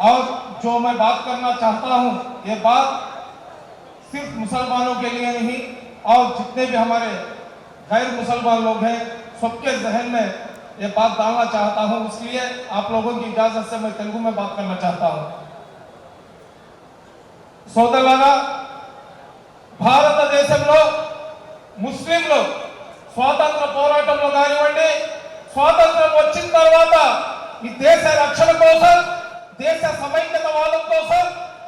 और जो मैं बात करना चाहता हूं ये बात सिर्फ मुसलमानों के लिए नहीं और जितने भी हमारे गैर मुसलमान लोग हैं सबके जहन में ये बात डालना चाहता हूं इसलिए आप लोगों की इजाजत से मैं तेलुगु में बात करना चाहता हूं సోదరులారా భారతదేశంలో ముస్లింలు స్వాతంత్ర పోరాటంలో కానివ్వండి స్వాతంత్రం వచ్చిన తర్వాత ఈ దేశ రక్షణ కోసం దేశ సమైక్యత వాదం కోసం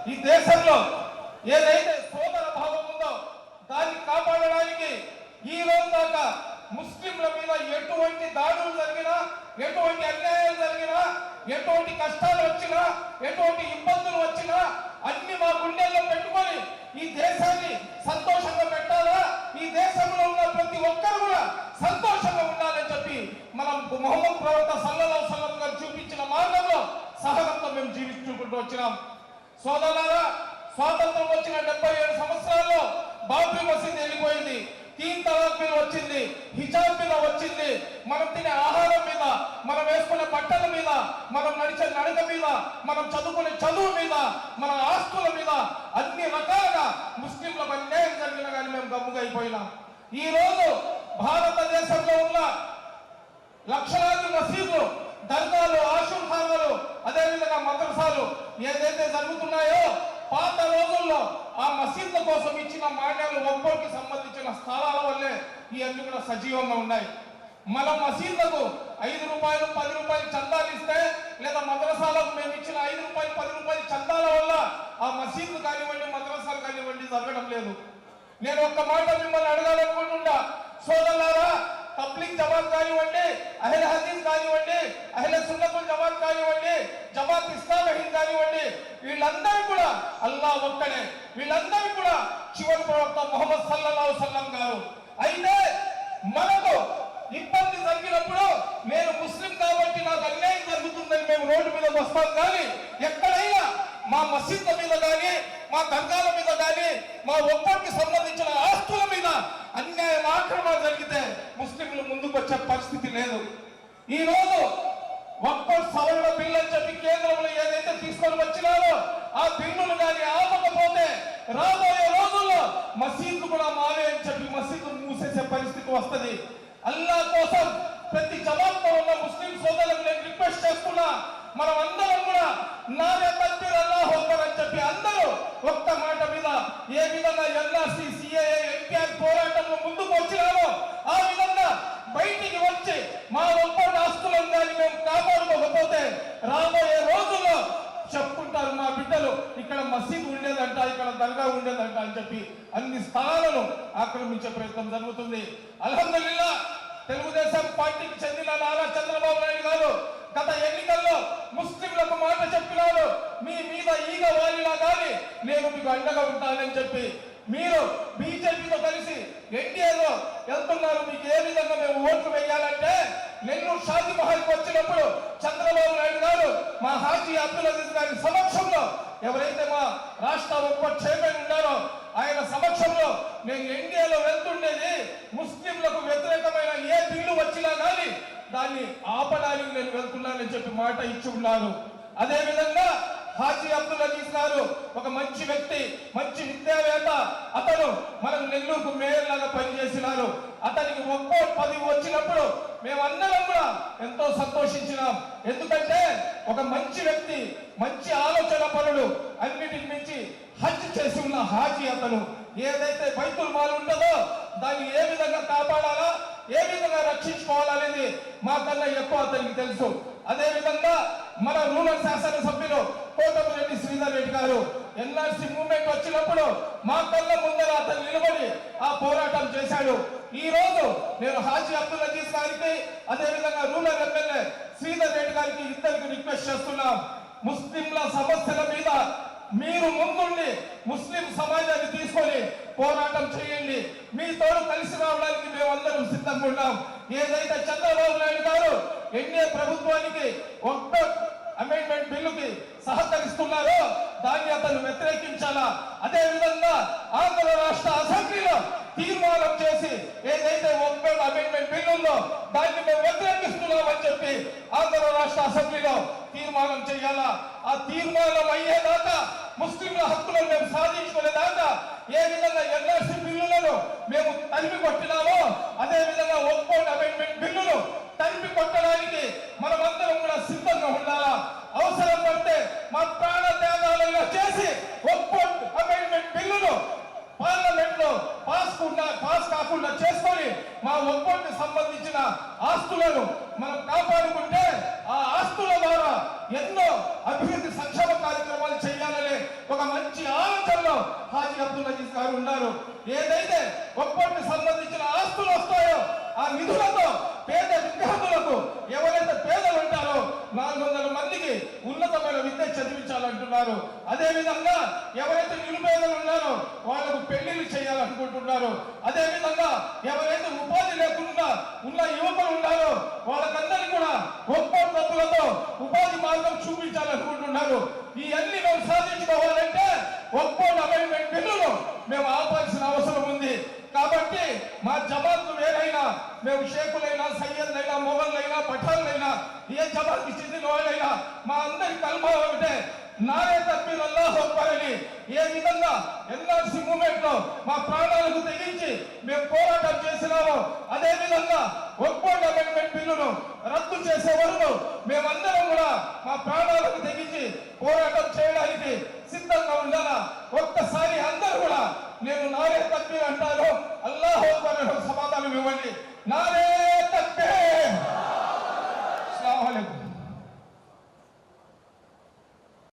ఈ దేశంలో ఏదైతే సోదర భావం ఉందో దాన్ని కాపాడడానికి ఈ రోజు దాకా ముస్లింల మీద ఎటువంటి దాడులు జరిగినా ఎటువంటి అన్యాయాలు జరిగినా ఎటువంటి కష్టాలు వచ్చినా ఎటువంటి ఇబ్బందులు వచ్చినా అన్ని మా గుండెల్లో పెట్టుకొని ఈ దేశాన్ని సంతోషం జీవించుకుంటూ వచ్చినాం. సోదరులారా స్వాతంత్రం వచ్చిన డెబ్బై ఏడు సంవత్సరాల్లో బాబ్రీ మసీద్ వెళ్ళిపోయింది. తీన్ తలాక్ మీద వచ్చింది హిజాబ్ మీద వచ్చింది. మనం తినే ఆహారం మీద మనం వేసుకునే బట్టల మీద మనం నడిచే నడక మీద మనం చదువుకునే చదువు మీద మన ఆస్తుల మీద అన్ని రకాలుగా ముస్లింలకు అన్యాయం జరిగిన కానీ మేము గమ్ముగా అయిపోయినాం. ఈ రోజు భారతదేశంలో ఉన్న లక్షలాది మసీదులు దర్గాలు ఆషుల్ అదేవిధంగా మద్రసాలు ఏదైతే జరుగుతున్నాయో పాత రోజుల్లో ఆ మసీదుల కోసం ఇచ్చిన మాన్యాలు ఒక్కొక్కరికి సంబంధించిన స్థలాల వల్లే ఇవన్నీ కూడా సజీవంగా ఉన్నాయి. మన మసీదులకు ఐదు రూపాయలు పది రూపాయలు చందాలు ఇస్తే లేదా మద్రసాలకు మేము ఇచ్చిన ఐదు రూపాయలు పది రూపాయలు చందాల వల్ల ఆ మసీదు కానివ్వండి మద్రసాలు కానివ్వండి జరగడం లేదు. నేను ఒక్క మాట మిమ్మల్ని అడగాలనుకుంటున్నా. సోదరులారా అహిల హదీస్ కానివ్వండి అహిల సున్నతుల్ జమాత్ కానివ్వండి జమాత్ ఇస్లాం హింద్ కానివ్వండి వీళ్ళందరూ కూడా అల్లా ఒక్కడే. వీళ్ళందరూ కూడా చివరి ప్రవక్త మొహమ్మద్ సల్లల్లాహు సల్లం గారు. అయితే మనకు ఇబ్బంది జరిగినప్పుడు నేను ముస్లిం కాబట్టి నాకు అన్యాయం జరుగుతుందని మేము రోడ్డు మీద వస్తాం కానీ ఎక్కడైనా మా మసీద్ల మీద కానీ మా దర్గాల మీద కానీ మా ఒక్కరికి సంబంధించిన ఆస్తుల అన్యాయం ఆక్రమణ జరిగితే ముస్లింలు ముందుకు వచ్చే పరిస్థితి లేదు. ఈ రోజు ఒక్క సవరణ బిల్లు అని చెప్పి కేంద్రంలో ఏదైతే తీసుకొని వచ్చినారో ఆ బిల్లులు కానీ ఆపకపోతే రాబోయే రోజుల్లో మసీదు కూడా మావే అని చెప్పి మసీదు మూసేసే పరిస్థితి వస్తుంది. అల్లా కోసం ప్రతి జవాబుతో ఉన్న ముస్లిం సోదరులకు నేను రిక్వెస్ట్ చేస్తున్నా మనం అందరం కూడా నాదే తక్బీర్ అల్లాహ్ అని చెప్పి అందరూ ఒక్క మాట మీద ఏ విధంగా ఎన్ఆర్సీ సిఏఏ వచ్చినామో ఆ విధంగా బయటికి వచ్చి మా ఒప్పటి ఆస్తులను కానీ మేము కాపాడుకోకపోతే రాబోయే రోజుల్లో చెప్పుకుంటారు మా బిడ్డలు ఇక్కడ మసీద్ ఉండేదంట ఇక్కడ దర్గా ఉండేదంట అని చెప్పి అన్ని స్థలాలను ఆక్రమించే ప్రయత్నం జరుగుతుంది. అల్హమ్దుల్లా తెలుగుదేశం పార్టీకి చెందిన నారా చంద్రబాబు నాయుడు గారు గత ఎన్నికల్లో ముస్లింలకు మాట చెప్పినారు మీ మీద ఈగ వాలినా కానీ నేను మీకు అండగా ఉంటానని చెప్పి మీరు బీజేపీతో కలిసి ఎన్డీఏలో వెళ్తున్నారు. మీకు ఏ విధంగా మేము ఓట్లు వేయాలంటే నెల్లూరు షాజీ మహల్కి వచ్చినప్పుడు చంద్రబాబు నాయుడు గారు మా హాజీ అబ్దుల్ అజీజ్ గారి సమక్షంలో ఎవరైతే మా రాష్ట్ర ఉప చైర్మన్ ఉన్నారో ఆయన సమక్షంలో నేను ఎన్డీఏలో వెళ్తుండేది ముస్లింలకు వ్యతిరేకమైన ఏ బిల్లు వచ్చినా కానీ దాన్ని ఆపడానికి నేను వెళ్తున్నానని చెప్పి మాట ఇచ్చి ఉన్నారు అదేవిధంగా హాజీ అబ్దుల్ అజీజ్ గారు ఒక మంచి వ్యక్తి మంచి విద్యావేత్త అతను మనం నెల్లూరుకు మేయర్ లాగా పనిచేసినారు. అతనికి ఒక్కో పది వచ్చినప్పుడు మేమందరం కూడా ఎంతో సంతోషించినాం. ఎందుకంటే ఒక మంచి వ్యక్తి మంచి ఆలోచన పనులు అన్నిటికి మించి హజ్ చేసి ఉన్న హాజీ అతను. ఏదైతే బైతుల్ మాల్ ఉంటుందో దాన్ని ఏ విధంగా కాపాడాలా ఏ విధంగా రక్షించుకోవాలనేది మాకన్నా ఎక్కువ అతనికి తెలుసు. అదే విధంగా మన రూరల్ శాసన సభ్యులు కోటమిరెడ్డి శ్రీధర్ రెడ్డి గారు ఎన్ఆర్సీ మూవ్మెంట్ వచ్చినప్పుడు మా కళ్ళ ముందర అతను నిలబడి ఆ పోరాటం చేశాడు. ఈ రోజు నేను హాజీ అబ్దుల్ అజీజ్ గారికి అదేవిధంగా రూరల్ ఎమ్మెల్యే శ్రీధర్ రెడ్డి గారికి ఇద్దరికి రిక్వెస్ట్ చేస్తున్నాం. ముస్లింల సమస్యల మీద మీరు ముందుండి ముస్లిం సమాజాన్ని తీసుకొని పోరాటం చేయండి. మీతో కలిసి రావడానికి మేమందరం సిద్ధంగా ఉన్నాం. ఏదైతే చంద్రబాబు నాయుడు గారు ఎన్డీఏ ప్రభుత్వానికి ఒక్క అమెండ్మెంట్ బిల్లుకి సహకరిస్తున్నారో. దాన్ని అతను వ్యతిరేకించాలా? అదే విధంగా ఆంధ్ర రాష్ట్ర అసెంబ్లీలో తీర్మానం చేసి ఏదైతే ఒక్క అమెండ్మెంట్ బిల్ ఉందో దాన్ని మేము వ్యతిరేకిస్తున్నామని చెప్పి ఆంధ్ర రాష్ట్ర అసెంబ్లీలో తీర్మానం చేయాలా? ఆ తీర్మానం అయ్యేదాకా ముస్లింల హక్కులను మేము సాధించుకునేదాకా ఏ విధంగా ఎన్ఆర్సీ బిల్లులను మేము తరిమి కొట్టినామో అదే విధంగా ఒక్కోటి అమెండ్మెంట్ బిల్లులు నింపి కొట్టడానికి మనమందరం కూడా సిద్ధంగా ఉండాలా? అవసరం పడితే మా ప్రాణ త్యాగాలను చేసి ఒక్కొక్క అమెండ్మెంట్ బిల్లును పార్లమెంట్లో పాస్ పాస్ కాకుండా చేసుకొని మా ఒక్కొక్క సంబంధించిన ఆస్తులను మనం కాపాడుకుంటే ఆ ఆస్తుల ద్వారా ఎన్నో అభివృద్ధి సంక్షేమ కార్యక్రమాలు చేయాలనే ఒక మంచి ఆలోచనలో హాజీ అబ్దుల్ అజీజ్ గారు ఉన్నారు. ఏదైతే ఒక్కోటికి సంబంధించిన ఆస్తులు వస్తాయో ఆ నిధులతో పేద విద్యార్థులకు ఎవరైతే పేదలు ఉంటారో నాలుగు వందల మందికి ఉన్నతమైన విద్య చదివించాలంటున్నారు. అదే విధంగా ఎవరైతే నిరుపేదలు ఉన్నారో వాళ్ళకు పెళ్ళిళ్ళు చేయాలనుకుంటున్నారు. అదే విధంగా ఎవరైతే ఉపాధి లేకుండా ఉన్న యువకులు ఉన్నారో వాళ్ళకందరికీ కూడా గొప్ప డబ్బులతో ఉపాధి మార్గం చూపించాలనుకుంటున్నారు. ఈ అన్ని మేము సాధించుకోవాలంటే ఒక్కో అమెండ్మెంట్ బిల్లును మేము ఆపాల్సిన అవసరం ఉంది. కాబట్టి మా జమాత్లు మేము షేకులైనా సయ్యద్లైనా మొగల్లైనా పఠాన్లైనా ఏ జవాబు చెందిన వాళ్ళైనా మా అందరి కల్మా ఒకటే. నారే తప్పిన అల్లాహ్ ఏ విధంగా ఎన్ఆర్సి మూమెంట్లో మా ప్రాణాలకు తెగించి మేము పోరాటం చేసినామో అదే విధంగా ఒక్కోటి అమెండ్మెంట్ బిల్లును రద్దు చేసే వరకు మేమందరం కూడా మా ప్రాణాలకు తెగించి పోరాటం చేయడానికి సిద్ధంగా ఉండాలా? ఒక్కసారి అందరూ కూడా నేను నారే తప్పి అంటాను. సమాధానం ఇవ్వండి. నారే